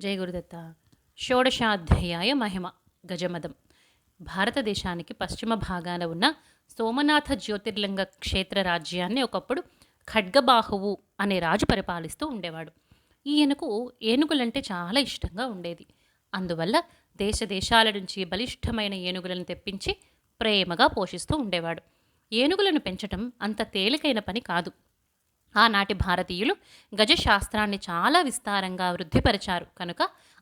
జయ గురుదత్త. షోడశాధ్యాయ మహిమ గజమదం. భారతదేశానికి పశ్చిమ భాగాన ఉన్న సోమనాథ జ్యోతిర్లింగ క్షేత్ర రాజ్యాన్ని ఒకప్పుడు ఖడ్గబాహువు అనే రాజు పరిపాలిస్తూ ఉండేవాడు. ఈయనకు ఏనుగులంటే చాలా ఇష్టంగా ఉండేది. అందువల్ల దేశ దేశాల నుంచి బలిష్టమైన ఏనుగులను తెప్పించి ప్రేమగా పోషిస్తూ ఉండేవాడు. ఏనుగులను పెంచడం అంత తేలికైన పని కాదు. ఆనాటి భారతీయులు గజశాస్త్రాన్ని చాలా విస్తారంగా వృద్ధిపరిచారు. కనుక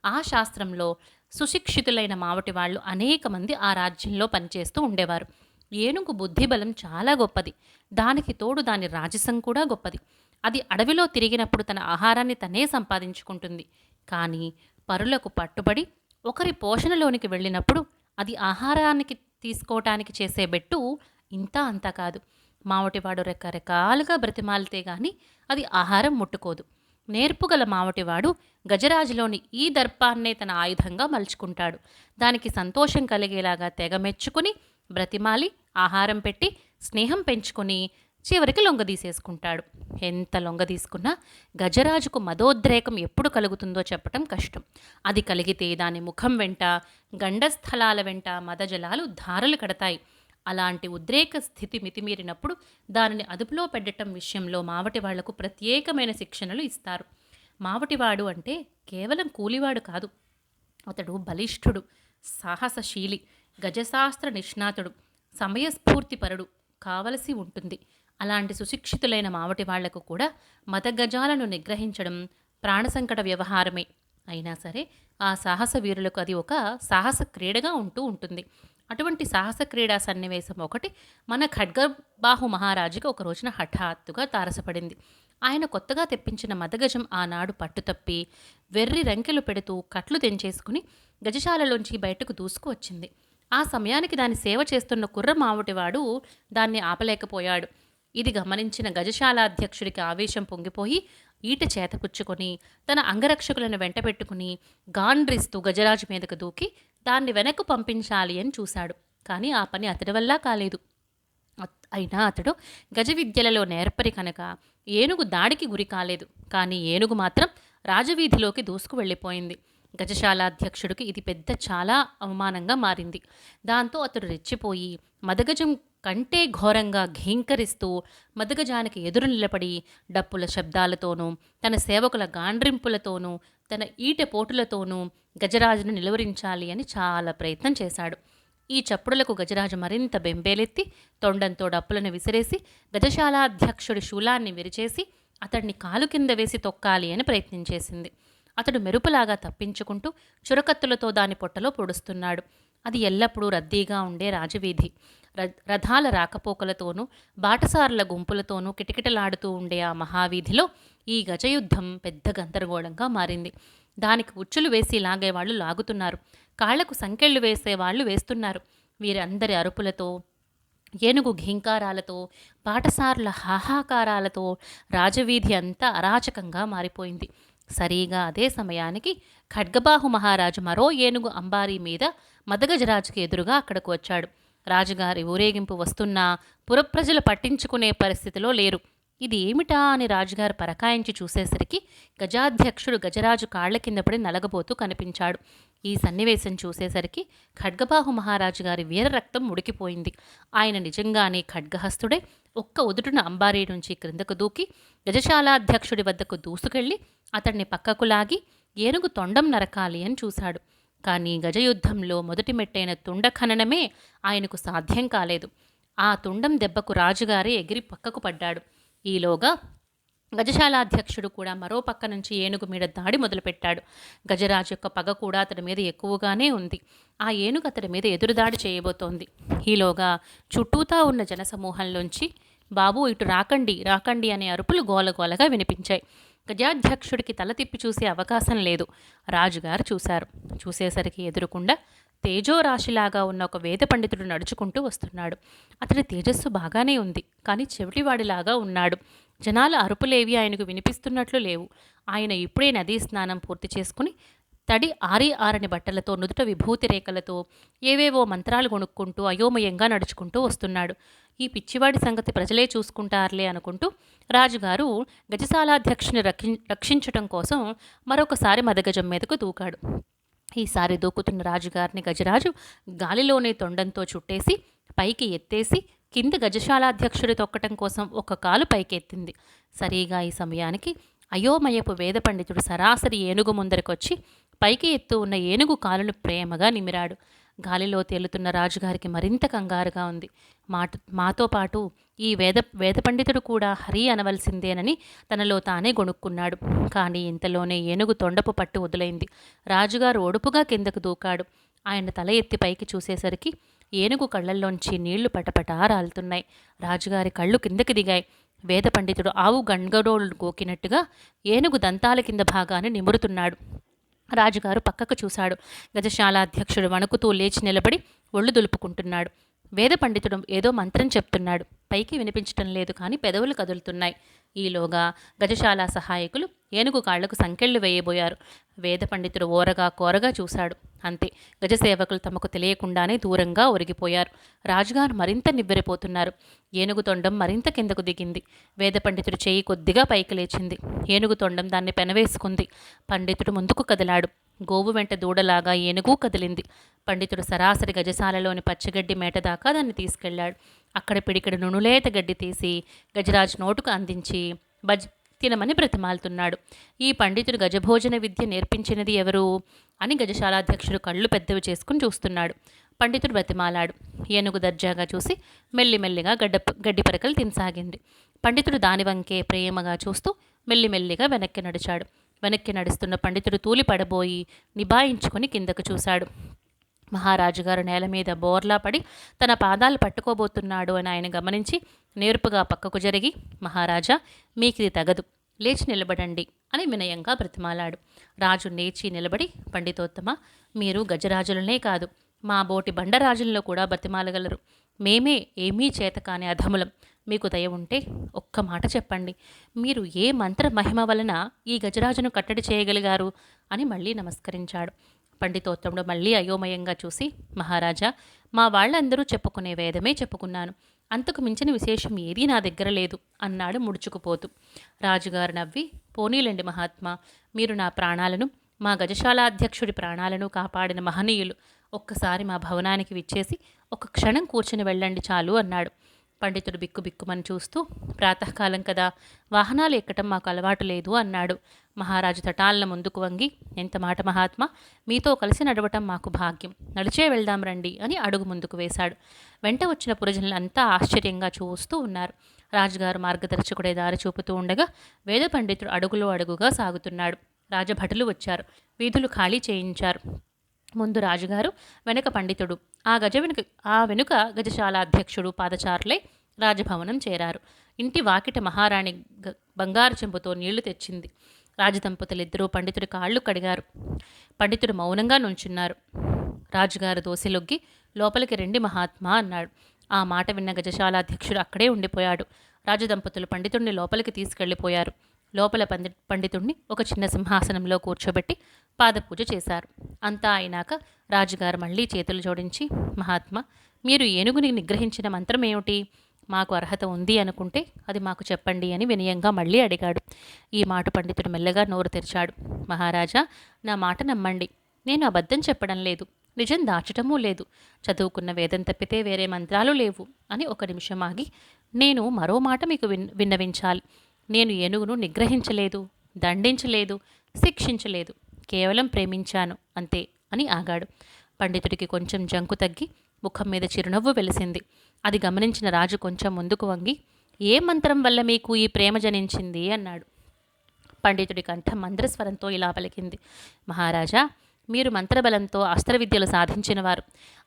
ఆ శాస్త్రంలో సుశిక్షితులైన మావటి వాళ్ళు అనేక మంది ఆ రాజ్యంలో పనిచేస్తూ ఉండేవారు. ఏనుగు బుద్ధిబలం చాలా గొప్పది. దానికి తోడు దాని రాజసం కూడా గొప్పది. అది అడవిలో తిరిగినప్పుడు తన ఆహారాన్ని తనే సంపాదించుకుంటుంది. కానీ పరులకు పట్టుబడి ఒకరి పోషణలోనికి వెళ్ళినప్పుడు అది ఆహారానికి తీసుకోవటానికి చేసే బెట్టు ఇంత అంతా కాదు. మావటివాడు రకరకాలుగా బ్రతిమాలితే గాని అది ఆహారం ముట్టుకోదు. నేర్పుగల మావటివాడు గజరాజులోని ఈ దర్పాన్నే తన ఆయుధంగా మలుచుకుంటాడు. దానికి సంతోషం కలిగేలాగా తెగ మెచ్చుకుని బ్రతిమాలి ఆహారం పెట్టి స్నేహం పెంచుకొని చివరికి లొంగదీసేసుకుంటాడు ఎంత లొంగదీసుకున్నా గజరాజుకు మదోద్రేకం ఎప్పుడు కలుగుతుందో చెప్పటం కష్టం. అది కలిగితే దాని ముఖం వెంట గండస్థలాల వెంట మదజలాలు ధారలు కడతాయి. అలాంటి ఉద్రేక స్థితి మితిమీరినప్పుడు దానిని అదుపులో పెట్టడం విషయంలో మావటి వాళ్ళకు ప్రత్యేకమైన శిక్షణలు ఇస్తారు. మావటివాడు అంటే కేవలం కూలివాడు కాదు. అతడు బలిష్ఠుడు సాహసశీలి గజశాస్త్ర నిష్ణాతుడు సమయస్ఫూర్తిపరుడు కావలసి ఉంటుంది. అలాంటి సుశిక్షితులైన మావటి వాళ్ళకు కూడా మతగజాలను నిగ్రహించడం ప్రాణసంకట వ్యవహారమే. అయినా సరే ఆ సాహస వీరులకు అది ఒక సాహస క్రీడగా ఉంటూ ఉంటుంది. అటువంటి సాహస క్రీడా సన్నివేశం ఒకటి మన ఖడ్గబాహు మహారాజుకి ఒక రోజున హఠాత్తుగా తారసపడింది. ఆయన కొత్తగా తెప్పించిన మదగజం ఆనాడు పట్టుతప్పి వెర్రి రంకెలు పెడుతూ కట్లు తెంచేసుకుని గజశాలలోంచి బయటకు దూసుకు వచ్చింది. ఆ సమయానికి దాని సేవ చేస్తున్న కుర్ర మావటివాడు దాన్ని ఆపలేకపోయాడు. ఇది గమనించిన గజశాలాధ్యక్షుడికి ఆవేశం పొంగిపోయి ఈట చేతపుచ్చుకొని తన అంగరక్షకులను వెంటబెట్టుకుని గాండ్రిస్తూ గజరాజు మీదకు దూకి దాన్ని వెనక్కు పంపించాలి అని చూశాడు. కానీ ఆ పని అతడి వల్ల కాలేదు. అయినా అతడు గజ విద్యలలో నేర్పరి కనుక ఏనుగు దాడికి గురి కాలేదు. కానీ ఏనుగు మాత్రం రాజవీధిలోకి దూసుకు వెళ్ళిపోయింది. గజశాల అధ్యక్షుడికి ఇది పెద్ద చాలా అవమానంగా మారింది. దాంతో అతడు రెచ్చిపోయి మదగజం కంటే ఘోరంగా ఘీంకరిస్తూ మదగజానికి ఎదురు నిలబడి డప్పుల శబ్దాలతోనూ తన సేవకుల గాండ్రింపులతోనూ తన ఈట పోటులతోనూ గజరాజును నిలువరించాలి అని చాలా ప్రయత్నం చేశాడు. ఈ చప్పుడులకు గజరాజు మరింత బెంబేలెత్తి తొండంతో డప్పులను విసిరేసి గజశాలాధ్యక్షుడి శూలాన్ని విరిచేసి అతడిని కాలు కింద వేసి తొక్కాలి అని ప్రయత్నించేసింది అతడు మెరుపులాగా తప్పించుకుంటూ చురకత్తులతో దాని పొట్టలో పొడుస్తున్నాడు. అది ఎల్లప్పుడూ రద్దీగా ఉండే రాజవీధి. రథాల రాకపోకలతోనూ బాటసారుల గుంపులతోనూ కిటకిటలాడుతూ ఉండే ఆ మహావీధిలో ఈ గజయుద్ధం పెద్ద గందరగోళంగా మారింది. దానికి ఉచ్చులు వేసి లాగేవాళ్ళు లాగుతున్నారు. కాళ్ళకు సంకెళ్ళు వేసేవాళ్ళు వేస్తున్నారు. వీరందరి అరుపులతో ఏనుగు ఘీంకారాలతో బాటసారుల హాహాకారాలతో రాజవీధి అంతా అరాచకంగా మారిపోయింది. సరిగా అదే సమయానికి ఖడ్గబాహు మహారాజు మరో ఏనుగు అంబారీ మీద మదగజరాజుకి ఎదురుగా అక్కడకు వచ్చాడు. రాజుగారి ఊరేగింపు వస్తున్నా పురప్రజలు పట్టించుకునే పరిస్థితిలో లేరు. ఇది ఏమిటా అని రాజుగారు పరకాయించి చూసేసరికి గజాధ్యక్షుడు గజరాజు కాళ్ళ కింద పడి నలగబోతూ కనిపించాడు. ఈ సన్నివేశం చూసేసరికి ఖడ్గబాహు మహారాజు గారి వీర రక్తం ఉడికిపోయింది ఆయన నిజంగానే ఖడ్గహస్తుడే. ఒక్క ఉదుటున అంబారీ నుంచి క్రిందకు దూకి గజశాలాధ్యక్షుడి వద్దకు దూసుకెళ్ళి అతన్ని పక్కకు లాగి ఏనుగు తొండం నరకాలి అని చూశాడు. కానీ గజయుద్ధంలో మొదటి మెట్టైన తుండ ఖననమే ఆయనకు సాధ్యం కాలేదు. ఆ తుండం దెబ్బకు రాజుగారే ఎగిరి పక్కకు పడ్డాడు. ఈలోగా గజశాలాధ్యక్షుడు కూడా మరో పక్క నుంచి ఏనుగు మీద దాడి మొదలుపెట్టాడు. గజరాజు యొక్క పగ కూడా అతడి మీద ఎక్కువగానే ఉంది. ఆ ఏనుగు అతడి మీద ఎదురుదాడి చేయబోతోంది. ఈలోగా చుట్టూతా ఉన్న జనసమూహంలోంచి బాబు ఇటు రాకండి రాకండి అనే అరుపులు గోలగోలగా వినిపించాయి. గజాధ్యక్షుడికి తల తిప్పి చూసే అవకాశం లేదు. రాజుగారు చూశారు. చూసేసరికి ఎదురుకుండా తేజోరాశిలాగా ఉన్న ఒక వేద పండితుడు నడుచుకుంటూ వస్తున్నాడు. అతడి తేజస్సు బాగానే ఉంది కానీ చెవిటివాడిలాగా ఉన్నాడు. జనాల అరుపులేవి ఆయనకు వినిపిస్తున్నట్లు లేవు. ఆయన ఇప్పుడే నదీ స్నానం పూర్తి చేసుకుని తడి ఆరి ఆరని బట్టలతో నుదుట విభూతి రేఖలతో ఏవేవో మంత్రాలు కొనుక్కుంటూ అయోమయంగా నడుచుకుంటూ వస్తున్నాడు. ఈ పిచ్చివాడి సంగతి ప్రజలే చూసుకుంటారులే అనుకుంటూ రాజుగారు గజశాలాధ్యక్షుని రక్షి రక్షించటం కోసం మరొకసారి మదగజం మీదకు దూకాడు. ఈసారి దూకుతున్న రాజుగారిని గజరాజు గాలిలోనే తొండంతో చుట్టేసి పైకి ఎత్తేసి కింద గజశాలాధ్యక్షుడి తొక్కటం కోసం ఒక కాలు పైకెత్తింది. సరిగా ఈ సమయానికి అయోమయపు వేద పండితుడు సరాసరి ఏనుగు ముందరకొచ్చి పైకి ఎత్తు ఉన్న ఏనుగు కాలును ప్రేమగా నిమిరాడు. గాలిలో తేలుతున్న రాజుగారికి మరింత కంగారుగా ఉంది. మాట మాతో పాటు ఈ వేద వేద పండితుడు కూడా హరి అనవలసిందేనని తనలో తానే గొణుక్కున్నాడు. కానీ ఇంతలోనే ఏనుగు తొండపు పట్టు వదిలైంది. రాజుగారు ఒడుపుగా కిందకు దూకాడు. ఆయన తల ఎత్తి పైకి చూసేసరికి ఏనుగు కళ్ళల్లోంచి నీళ్ళు పటపటా రాలుతున్నాయి. రాజుగారి కళ్ళు కిందకి దిగాయి. వేద పండితుడు ఆవు గంగడోళ్ళు గోకినట్టుగా ఏనుగు దంతాల కింద భాగాన్ని నిమురుతున్నాడు. రాజుగారు పక్కకు చూశాడు. గజశాల అధ్యక్షుడు వణుకుతూ లేచి నిలబడి ఒళ్ళు దులుపుకుంటున్నాడు. వేద పండితుడు ఏదో మంత్రం చెప్తున్నాడు. పైకి వినిపించటం లేదు కానీ పెదవులు కదులుతున్నాయి. ఈలోగా గజశాల సహాయకులు ఏనుగు కాళ్ళకు సంకెళ్ళు వేయబోయారు. వేద పండితుడు ఓరగా కోరగా చూశాడు. అంతే గజసేవకులు తమకు తెలియకుండానే దూరంగా ఒరిగిపోయారు. రాజుగారు మరింత నివ్వెరపోతున్నారు. ఏనుగు తొండం మరింత కిందకు దిగింది. వేద పండితుడు చేయి కొద్దిగా పైకి లేచింది. ఏనుగు తొండం దాన్ని పెనవేసుకుంది. పండితుడు ముందుకు కదిలాడు. గోవు వెంట దూడలాగా ఏనుగు కదిలింది. పండితుడు సరాసరి గజశాలలోని పచ్చగడ్డి మేట దాకా దాన్ని తీసుకెళ్ళాడు అక్కడ పిడికెడు నునులేత గడ్డి తీసి గజరాజ్ నోటుకు అందించి బజ్ తినమని బ్రతిమాలుతున్నాడు. ఈ పండితుడు గజభోజన విద్య నేర్పించినది ఎవరు అని గజశాలాధ్యక్షుడు కళ్ళు పెద్దవి చేసుకుని చూస్తున్నాడు. పండితుడు బ్రతిమాలాడు. ఏనుగు దర్జాగా చూసి మెల్లిమెల్లిగా గడ్డ గడ్డి పరకలు తినసాగింది. పండితుడు దాని వంకే ప్రేమగా చూస్తూ మెల్లిమెల్లిగా వెనక్కి నడిచాడు. వెనక్కి నడుస్తున్న పండితుడు తూలి పడబోయి నిబాయించుకొని కిందకు చూశాడు. మహారాజు గారు నేల మీద బోర్లా పడి తన పాదాలు పట్టుకోబోతున్నాడు అని ఆయన గమనించి నేర్పుగా పక్కకు జరిగి మహారాజా మీకిది తగదు. లేచి నిలబడండి అని వినయంగా బ్రతిమాలాడు. రాజు లేచి నిలబడి పండితోత్తమ మీరు గజరాజులనే కాదు మా బోటి బండరాజుల్లో కూడా బ్రతిమాలగలరు. మేమే ఏమీ చేతకాని అధములం. మీకు దయ ఉంటే ఒక్క మాట చెప్పండి. మీరు ఏ మంత్ర మహిమ వలన ఈ గజరాజును కట్టడి చేయగలిగారు? అని మళ్ళీ నమస్కరించాడు. పండితోత్తముడు మళ్ళీ అయోమయంగా చూసి మహారాజా మా వాళ్ళందరూ చెప్పుకునే వేదమే చెప్పుకున్నాను. అంతకు మించిన విశేషం ఏదీ నా దగ్గర లేదు అన్నాడు ముడుచుకుపోతూ. రాజుగారు నవ్వి పోనీలండి మహాత్మా మీరు నా ప్రాణాలను మా గజశాల అధ్యక్షుడి ప్రాణాలను కాపాడిన మహనీయులు ఒక్కసారి మా భవనానికి విచ్చేసి ఒక క్షణం కూర్చుని వెళ్ళండి చాలు అన్నాడు. పండితుడు బిక్కు బిక్కుమని చూస్తూ ప్రాతకాలం కదా వాహనాలు ఎక్కటం మాకు అలవాటు లేదు అన్నాడు. మహారాజు తటాలన ముందుకు వంగి ఎంత మాట మహాత్మా మీతో కలిసి నడవటం మాకు భాగ్యం. నడిచే వెళ్దాం రండి అని అడుగు ముందుకు వేశాడు. వెంట వచ్చిన పురజనులంతా ఆశ్చర్యంగా చూస్తూ ఉన్నారు. రాజుగారు మార్గదర్శకుడే దారి చూపుతూ ఉండగా వేద పండితుడు అడుగులో అడుగుగా సాగుతున్నాడు. రాజభటులు వచ్చారు. వీధులు ఖాళీ చేయించారు. ముందు రాజుగారు వెనుక పండితుడు ఆ గజ వెనుక ఆ వెనుక గజశాల అధ్యక్షుడు పాదచారులే రాజభవనం చేరారు. ఇంటి వాకిట మహారాణి బంగారు చెంపుతో నీళ్ళు తెచ్చింది. రాజదంపతులిద్దరూ పండితుడి కాళ్ళు కడిగారు. పండితుడు మౌనంగా నుంచున్నారు. రాజుగారు దోశలొగ్గి లోపలికి రెండి మహాత్మా అన్నాడు. ఆ మాట విన్న గజశాలాధ్యక్షుడు అక్కడే ఉండిపోయాడు. రాజదంపతులు పండితుడిని లోపలికి తీసుకెళ్ళిపోయారు లోపల పండి పండితుడిని ఒక చిన్న సింహాసనంలో కూర్చోబెట్టి పాదపూజ చేశారు. అంతా అయినాక రాజుగారు మళ్ళీ చేతులు జోడించి మహాత్మా మీరు ఏనుగుని నిగ్రహించిన మంత్రం ఏమిటి? మాకు అర్హత ఉంది అనుకుంటే అది మాకు చెప్పండి అని వినయంగా మళ్ళీ అడిగాడు. ఈ మాట పండితుడు మెల్లగా నోరు తెరిచాడు. మహారాజా నా మాట నమ్మండి. నేను అబద్ధం చెప్పడం లేదు. నిజం దాచటమూ లేదు. చదువుకున్న వేదం తప్పితే వేరే మంత్రాలు లేవు అని ఒక నిమిషం ఆగి నేను మరో మాట మీకు విన్ విన్నవించాలి. నేను ఏనుగును నిగ్రహించలేదు దండించలేదు శిక్షించలేదు. కేవలం ప్రేమించాను అంతే అని ఆగాడు. పండితుడికి కొంచెం జంకు తగ్గి ముఖం మీద చిరునవ్వు వెలిసింది. అది గమనించిన రాజు కొంచెం ముందుకు వంగి ఏ మంత్రం వల్ల మీకు ఈ ప్రేమ జనించింది? అన్నాడు. పండితుడి కంఠం మంద్రస్వరంతో ఇలా పలికింది. మహారాజా మీరు మంత్రబలంతో అస్త్రవిద్యలు సాధించినవారు.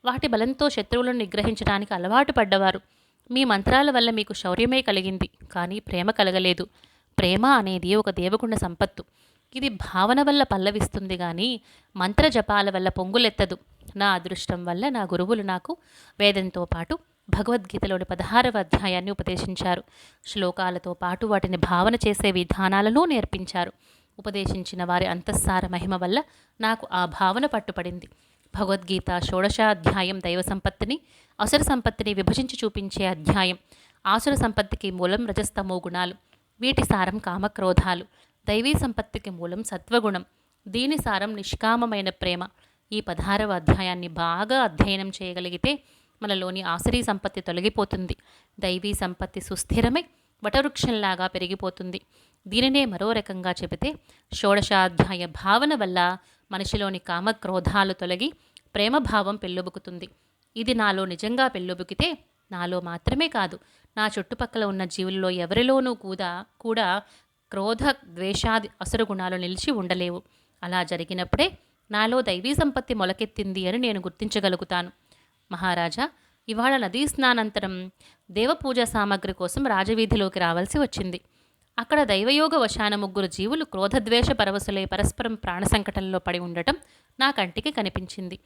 వాటి బలంతో శత్రువులను నిగ్రహించడానికి అలవాటు పడ్డవారు. మీ మంత్రాల వల్ల మీకు శౌర్యమే కలిగింది కానీ ప్రేమ కలగలేదు. ప్రేమ అనేది ఒక దేవగుణ సంపత్తు. ఇది భావన వల్ల పల్లవిస్తుంది కానీ మంత్ర జపాల వల్ల పొంగులెత్తదు. నా అదృష్టం వల్ల నా గురువులు నాకు వేదంతో పాటు భగవద్గీతలోని పదహారవ అధ్యాయాన్ని ఉపదేశించారు. శ్లోకాలతో పాటు వాటిని భావన చేసే విధానాలను నేర్పించారు. ఉపదేశించిన వారి అంతఃసార మహిమ వల్ల నాకు ఆ భావన పట్టుపడింది. భగవద్గీత షోడశాధ్యాయం దైవ సంపత్తిని అసుర సంపత్తిని విభజించి చూపించే అధ్యాయం. ఆసుర సంపత్తికి మూలం రజస్తమో గుణాలు. వీటి సారం కామక్రోధాలు. దైవీ సంపత్తికి మూలం సత్వగుణం. దీని సారం నిష్కామమైన ప్రేమ. ఈ పదహారవ అధ్యాయాన్ని బాగా అధ్యయనం చేయగలిగితే మనలోని ఆసరీ సంపత్తి తొలగిపోతుంది. దైవీ సంపత్తి సుస్థిరమై వటవృక్షంలాగా పెరిగిపోతుంది. దీనినే మరో రకంగా చెబితే షోడశాధ్యాయ భావన వల్ల మనిషిలోని కామక్రోధాలు తొలగి ప్రేమభావం పెళ్ళొబుకుతుంది. ఇది నాలో నిజంగా పెళ్ళొబుకితే నాలో మాత్రమే కాదు నా చుట్టుపక్కల ఉన్న జీవుల్లో ఎవరిలోనూ కూడా కూడా క్రోధ ద్వేషాది అసురు గుణాలు నిలిచి ఉండలేవు. అలా జరిగినప్పుడే నాలో దైవీ సంపత్తి మొలకెత్తింది అని నేను గుర్తించగలుగుతాను. మహారాజా ఇవాళ నదీ స్నానంతరం దేవపూజ సామగ్రి కోసం రాజవీధిలోకి రావాల్సి వచ్చింది. అక్కడ దైవయోగ వశాన ముగ్గురు జీవులు క్రోధద్వేష పరవశులై పరస్పరం ప్రాణ సంకటంలో పడి ఉండటం నా కంటికి కనిపించింది.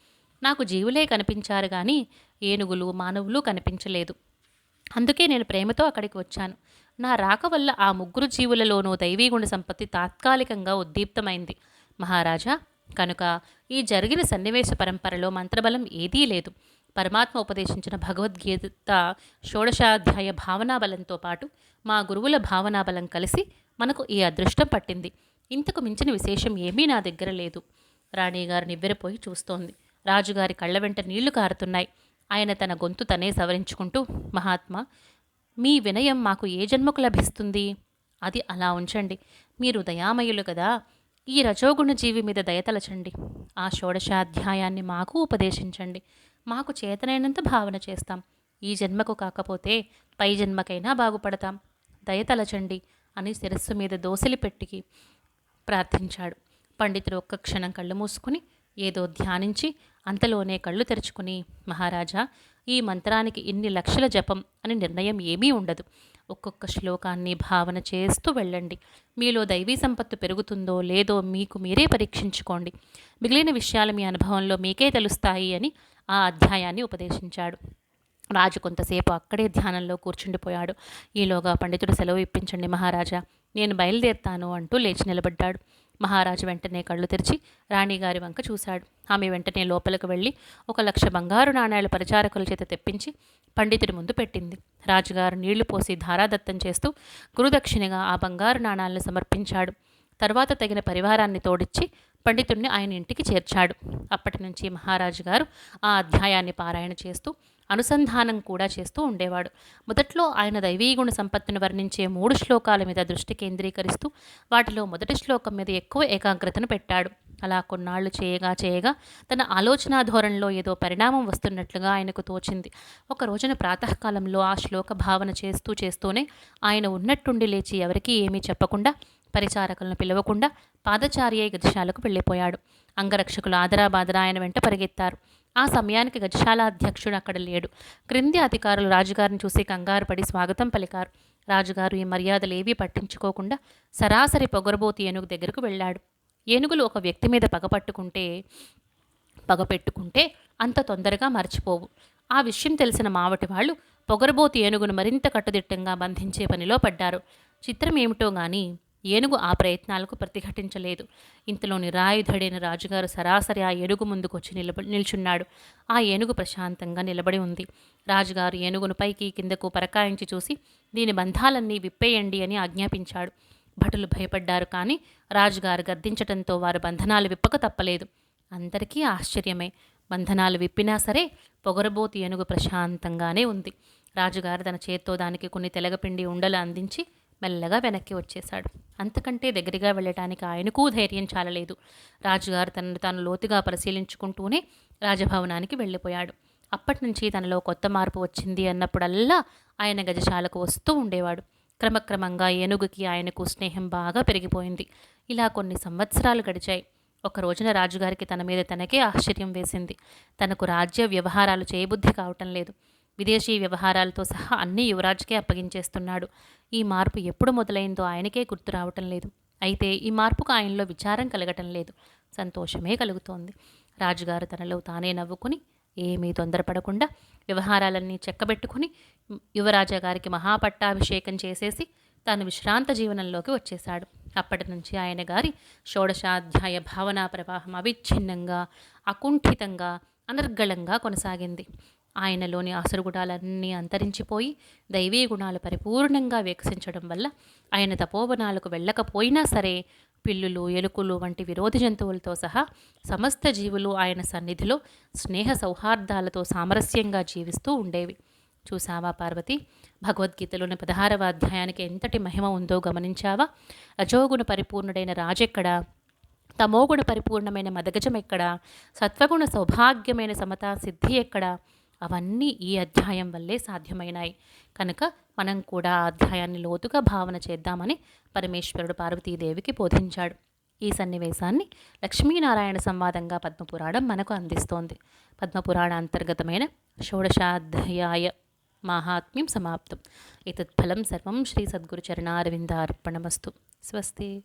నాకు జీవులే కనిపించారు కానీ ఏనుగులు మానవులు కనిపించలేదు. అందుకే నేను ప్రేమతో అక్కడికి వచ్చాను. నా రాక వల్ల ఆ ముగ్గురు జీవులలోనూ దైవీగుణ సంపత్తి తాత్కాలికంగా ఉద్దీప్తమైంది. మహారాజా కనుక ఈ జరిగిన సన్నివేశ పరంపరలో మంత్రబలం ఏదీ లేదు. పరమాత్మ ఉపదేశించిన భగవద్గీత షోడశాధ్యాయ భావనాబలంతో పాటు మా గురువుల భావనాబలం కలిసి మనకు ఈ అదృష్టం పట్టింది. ఇంతకు మించిన విశేషం ఏమీ నా దగ్గర లేదు. రాణిగారు నివ్వెరపోయి చూస్తోంది. రాజుగారి కళ్ళ వెంట నీళ్ళు కారుతున్నాయి. ఆయన తన గొంతు తనే సవరించుకుంటూ మహాత్మా మీ వినయం మాకు ఏ జన్మకు లభిస్తుంది? అది అలా ఉంచండి. మీరు దయామయులు కదా. ఈ రజోగుణ జీవి మీద దయతలచండి ఆ షోడశాధ్యాయాన్ని మాకు ఉపదేశించండి. మాకు చేతనైనంత భావన చేస్తాం. ఈ జన్మకు కాకపోతే పై జన్మకైనా బాగుపడతాం. దయతలచండి అని శిరస్సు మీద దోసిలి పెట్టికి ప్రార్థించాడు. పండితుడు ఒక్క క్షణం కళ్ళు మూసుకుని ఏదో ధ్యానించి అంతలోనే కళ్ళు తెరుచుకుని మహారాజా ఈ మంత్రానికి ఇన్ని లక్షల జపం అని నిర్ణయం ఏమీ ఉండదు. ఒక్కొక్క శ్లోకాన్ని భావన చేస్తూ వెళ్ళండి. మీలో దైవీ సంపత్తు పెరుగుతుందో లేదో మీకు మీరే పరీక్షించుకోండి. మిగిలిన విషయాలు మీ అనుభవంలో మీకే తెలుస్తాయి అని ఆ అధ్యాయాన్ని ఉపదేశించాడు. రాజు కొంతసేపు అక్కడే ధ్యానంలో కూర్చుండిపోయాడు. ఈలోగా పండితుడు సెలవు ఇప్పించండి మహారాజా. నేను బయలుదేరుతాను అంటూ లేచి నిలబడ్డాడు. మహారాజు వెంటనే కళ్ళు తెరిచి రాణిగారి వంక చూశాడు. ఆమె వెంటనే లోపలికి వెళ్ళి ఒక లక్ష బంగారు నాణేల పరిచారకుల చేత తెప్పించి పండితుడి ముందు పెట్టింది. రాజుగారు నీళ్ళు పోసి ధారాదత్తం చేస్తూ గురుదక్షిణగా ఆ బంగారు నాణాలను సమర్పించాడు. తర్వాత తగిన పరివారాన్ని తోడిచ్చి పండితుడిని ఆయన ఇంటికి చేర్చాడు. అప్పటి నుంచి మహారాజు గారు ఆ అధ్యాయాన్ని పారాయణ చేస్తూ అనుసంధానం కూడా చేస్తూ ఉండేవాడు. మొదట్లో ఆయన దైవీగుణ సంపత్తిని వర్ణించే మూడు శ్లోకాల మీద దృష్టి కేంద్రీకరిస్తూ వాటిలో మొదటి శ్లోకం మీద ఎక్కువ ఏకాగ్రతను పెట్టాడు. అలా కొన్నాళ్ళు చేయగా చేయగా తన ఆలోచనా ధోరణిలో ఏదో పరిణామం వస్తున్నట్లుగా ఆయనకు తోచింది. ఒక రోజున ప్రాతకాలంలో ఆ శ్లోక భావన చేస్తూ చేస్తూనే ఆయన ఉన్నట్టుండి లేచి ఎవరికీ ఏమీ చెప్పకుండా పరిచారకులను పిలవకుండా పాదచార్య గదిశాలకు వెళ్ళిపోయాడు. అంగరక్షకులు ఆదరాబాదరా ఆయన వెంట పరిగెత్తారు. ఆ సమయానికి గజశాల అధ్యక్షుడు అక్కడ లేడు. క్రింది అధికారులు రాజుగారిని చూసి కంగారు పడి స్వాగతం పలికారు. రాజుగారు ఈ మర్యాదలు ఏవీ పట్టించుకోకుండా సరాసరి పొగరబోతి ఏనుగు దగ్గరకు వెళ్ళాడు. ఏనుగులు ఒక వ్యక్తి మీద పగపట్టుకుంటే పగపెట్టుకుంటే అంత తొందరగా మర్చిపోవు. ఆ విషయం తెలిసిన మావటి వాళ్ళు పొగరబోతి ఏనుగును మరింత కట్టుదిట్టంగా బంధించే పనిలో పడ్డారు. చిత్రం ఏమిటో గాని ఏనుగు ఆ ప్రయత్నాలకు ప్రతిఘటించలేదు. ఇంతలో నిరాయుధుడైన రాజుగారు సరాసరి ఆ ఏనుగు ముందుకు వచ్చి నిలబ నిల్చున్నాడు. ఆ ఏనుగు ప్రశాంతంగా నిలబడి ఉంది. రాజుగారు ఏనుగును పైకి కిందకు పరకాయించి చూసి దీని బంధాలన్నీ విప్పేయండి అని ఆజ్ఞాపించాడు. భటులు భయపడ్డారు కానీ రాజుగారు గద్దించటంతో వారు బంధనాలు విప్పక తప్పలేదు. అందరికీ ఆశ్చర్యమే. బంధనాలు విప్పినా సరే పొగరబోతి ఏనుగు ప్రశాంతంగానే ఉంది. రాజుగారు తన చేత్తో దానికి కొన్ని తెలగపిండి ఉండలు అందించి మెల్లగా వెనక్కి వచ్చేశాడు. అంతకంటే దగ్గరగా వెళ్ళటానికి ఆయనకు ధైర్యం చాలలేదు. రాజుగారు తనను తాను లోతుగా పరిశీలించుకుంటూనే రాజభవనానికి వెళ్ళిపోయాడు. అప్పటి నుంచి తనలో కొత్త మార్పు వచ్చింది అన్నప్పుడల్లా ఆయన గజశాలకు వస్తూ ఉండేవాడు. క్రమక్రమంగా ఏనుగుకి ఆయనకు స్నేహం బాగా పెరిగిపోయింది. ఇలా కొన్ని సంవత్సరాలు గడిచాయి. ఒక రోజున రాజుగారికి తన మీద తనకే ఆశ్చర్యం వేసింది. తనకు రాజ్య వ్యవహారాలు చేయబుద్ధి కావటం లేదు. విదేశీ వ్యవహారాలతో సహా అన్ని యువరాజ్కే అప్పగించేస్తున్నాడు. ఈ మార్పు ఎప్పుడు మొదలైందో ఆయనకే గుర్తు రావటం లేదు. అయితే ఈ మార్పుకు ఆయనలో విచారం కలగటం లేదు. సంతోషమే కలుగుతోంది. రాజుగారు తనలో తానే నవ్వుకుని ఏమీ తొందరపడకుండా వ్యవహారాలన్నీ చెక్కబెట్టుకుని యువరాజా గారికి మహాపట్టాభిషేకం చేసేసి తాను విశ్రాంత జీవనంలోకి వచ్చేశాడు. అప్పటి నుంచి ఆయన గారి షోడశాధ్యాయ భావనా ప్రవాహం అవిచ్ఛిన్నంగా అకుంఠితంగా అనర్గళంగా కొనసాగింది. ఆయనలోని అసురుగుణాలన్నీ అంతరించిపోయి దైవీ గుణాలు పరిపూర్ణంగా వికసించడం వల్ల ఆయన తపోవనాలకు వెళ్ళకపోయినా సరే పిల్లులు ఎలుకలు వంటి విరోధి జంతువులతో సహా సమస్త జీవులు ఆయన సన్నిధిలో స్నేహ సౌహార్దాలతో సామరస్యంగా జీవిస్తూ ఉండేవి. చూసావా పార్వతి? భగవద్గీతలోని పదహారవ అధ్యాయానికి ఎంతటి మహిమ ఉందో గమనించావా? అజోగుణ పరిపూర్ణుడైన రాజెక్కడా? తమోగుణ పరిపూర్ణమైన మదగజం ఎక్కడ? సత్వగుణ సౌభాగ్యమైన సమతా సిద్ధి ఎక్కడ? అవన్నీ ఈ అధ్యాయం వల్లే సాధ్యమైనాయి. కనుక మనం కూడా ఆ అధ్యాయాన్ని లోతుగా భావన చేద్దామని పరమేశ్వరుడు పార్వతీదేవికి బోధించాడు. ఈ సన్నివేశాన్ని లక్ష్మీనారాయణ సంవాదంగా పద్మపురాణం మనకు అందిస్తోంది. పద్మపురాణ అంతర్గతమైన షోడశాధ్యాయ మాహాత్మ్యం సమాప్తం. ఇతత్ఫలం సర్వం శ్రీ సద్గురు చరణారవిందార్పణమస్తు స్వస్తి.